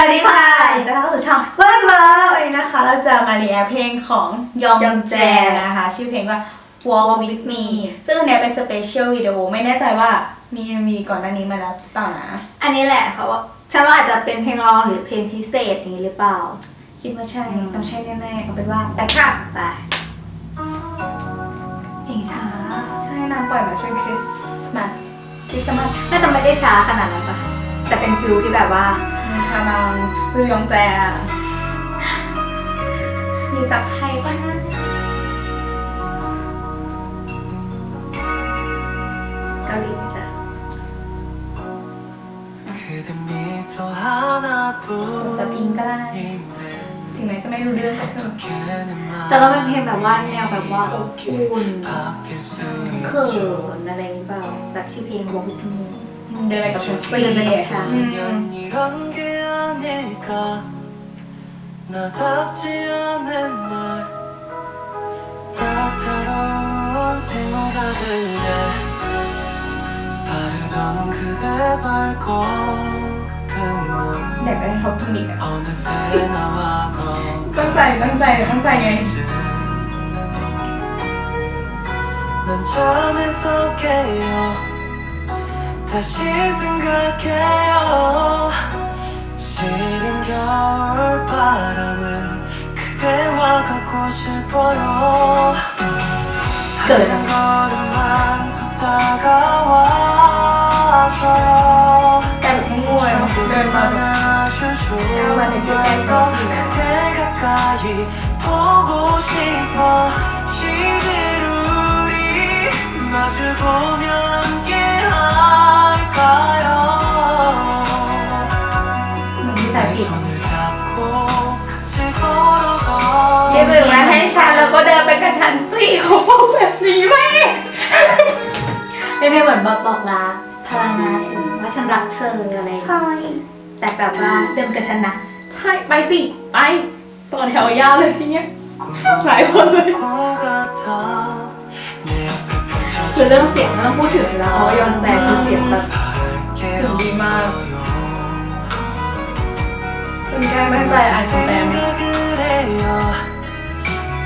วัสดีค่ะยินดีต้อนรับสู่ช่องเวิร์กเวิร์กวันนี้นะคะ เราจะมาเรียเพลงของยองยองแจแจนะคะ ชื่อเพลงว่า Walk with me ซึ่งอันเนี้ยเป็นสเปเชียลวิดีโอไม่แน่ใจว่ามีมีก่อนหน้านี้มาแล้วหรือเปล่านะ อันนี้แหละเขาว่าฉันว่าอาจจะเป็นเพลงร้องหรือเพลงพิเศษอย่างนี้หรือเปล่า คิดว่าใช่อืมต้องใช่แน่ๆเอาเป็นว่าไปค่ะไปเพลงช้าใช่นางปล่อยมาช่วงคริสต์มาสคริสต์มาสน่าจะไม่ได้ช้าขนาดนั้นปะแต่เป็นฟิลที่แบบว่า พาบังรื่องแจมีจากใครบ้านะกาหลีจ้ะ แต่พิงก็ได้ ถึงแม้จะไม่รู้เรื่องก็เถอะแต่เราเป็นเพลงแบบว่าแนวแบบว่าอบอุ่นเขินอะไรอย่นี้เปล่าแบบชื่อเพลงวงทุ่ง เดินไปกับฉันสิ เดินไปกับฉัน อืม 연 이런 게 아닐까 나답지 않은 말 따사로운 생각을 해 바르던 그대 발걸음은 อยากได้ท็อปทูนิกอะ 어느새 나와 더 ตั้งใจตั้งใจตั้งใจไง 난 잠에서 깨어 다시 생각해요. 시린 겨울바람을 그대와 갖고 싶어요. 한 걸음만 더 다가와줘요. 숨을 안아주죠 더 그대 가까이 보고 싶어. 이대로 우리 마주 보 ฉันสิเขาพูดแบบนี้ไหมไม่ไม่เหมือนบอกบอกลาพลานาถึงว่าฉันรักเธออะไรใช่แต่แบบว่าเดิมกับฉันนะใช่ไปสิไปต่อแถวยาวเลยทีเนี้ยหลายคนเลยคือเรื่องเสียงไม่ต้องพูดถึงแล้วเพราะยอนแจงคือเสียงแบบถึงดีมากคุณแก้มั่นใจไอซ์แบม 생각을 해요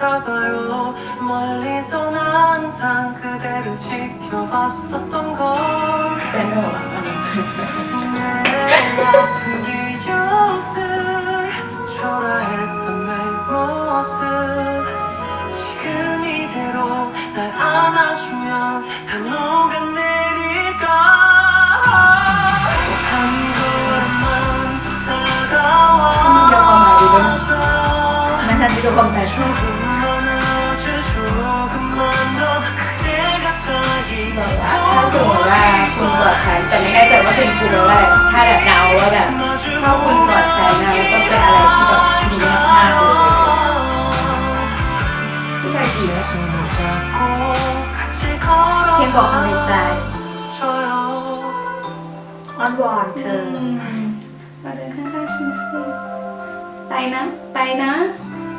바라봐요. 멀리서 난 항상 그대를 지켜봤었던 걸 내 아픈 기억들 초라했던 내 모습. 지금 이대로 날 안아주면 다 녹아내 มันทันจะดูความแตก 조금만 아주 조금만 더 그대 가까이 แบบว่าถ้าสมมติว่าคุณกอดฉันแต่ไม่แน่ใจว่าเป็นคุณหรือว่าอะไรถ้าแบบเดาว่าแบบถ้าคุณกอดฉันนะแล้วก็เป็นอะไรที่แบบดีมากๆเลยผู้ชายจีบ 내 손을 잡고 같이 เพลงบอกความในใจ 걸어줘요 อ้อนวอนเธอ มาเดินข้างๆฉันสิไปนะ ไปนะ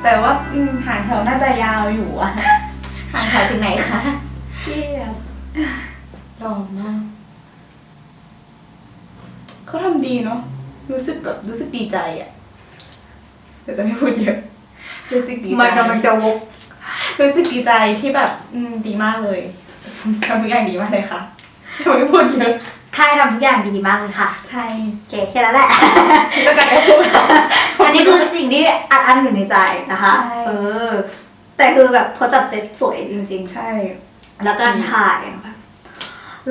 แต่ว่าอืมหางแถวน่าจะยาวอยู่อะห่างแถวถึงไหนคะเยี่ยมหล่อมากเขาทำดีเนาะรู้สึกแบบรู้สึกดีใจอะแต่จะไม่พูดเยอะรู้สึกดีใจ มันกำลังจะวกรู้สึกดีใจที่แบบ อืม ดีมากเลยทำทุกอย่างดีมากเลยค่ะยังไม่พูดเยอะ ค่ายทำทุกอย่างดีมากเลยค่ะ ใช่โอเคแค่นั้นแหละ ต้องการจะพูดอันนี้คือสิ่งที่อัดอั้นอยู่ในใจนะคะใช่เออ แต่คือแบบเขาจัดเซตสวยจริงใช่ๆแล้วการถ่ายแบบ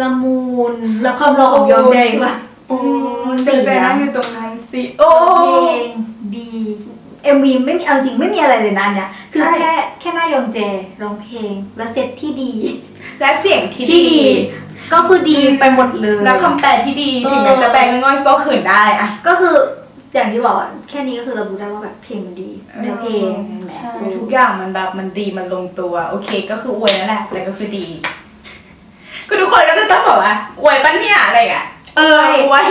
ละมุนแล้วความรอของยองเจงแบบโอ้อืมเจอใจนั่งอยู่ตรงนั้นสิโอ้เพลงดี MV ไม่มีเอาจริงไม่มีอะไรเลยนะอันเนี่ยคือใช่แค่แค่หน้ายองแจร้องเพลงและเซตที่ดี และเสียงที่ที่ดีดี ก็คือดีไปหมดเลยแล้วคำแปลที่ดีเออถึงแม้จะแปลง่อยๆก็เขินได้อะก็คืออย่างที่บอกอะแค่นี้ก็คือเรารู้ได้ว่าแบบเพลงมันดีเนื้อเพลงใช่ทุกอย่างมันแบบมันดีมันลงตัว โอเค ก็คืออวยนั่นแหละแต่ก็คือดีก็ทุกคนก็จะต้องบอกว่าอวยปั้นเนี่ยอะไรอะเอออวย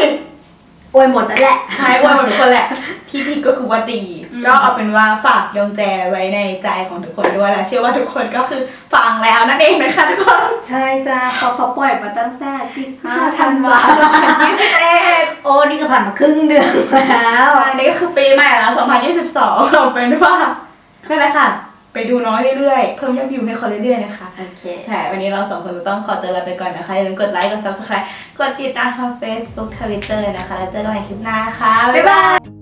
โอยหมดนั่นแหละ ใช่อวยหมดทุกคนแหละ ที่ดีก็คือว่าดีอืมก็เอาเป็นว่าฝากยองแจไว้ในใจของทุกคนด้วยและเชื่อว่าทุกคนก็คือฟังแล้วนั่นเองนะคะทุกคน ใช่จ้าเขาเขาปล่อยมาตั้งแต่15ธันวา2021โอ้นี่ก็ผ่านมาครึ่งเดือนแล้วใช่นี่ก็คือปีใหม่แล้ว2022เอาเป็นว่านั่นแหละค่ะ ไปดูน้อยเรื่อยๆ เพิ่มยอดวิวให้เขาเรื่อยๆนะคะ โอเค แต่วันนี้เราสองคนจะต้องขอตัวลาไปก่อนนะคะอย่าลืมกดไลค์กด subscribe กดติดตามทาง Facebook Twitter นะคะ แล้วเจอกันใหม่คลิปหน้าค่ะ บ๊ายบาย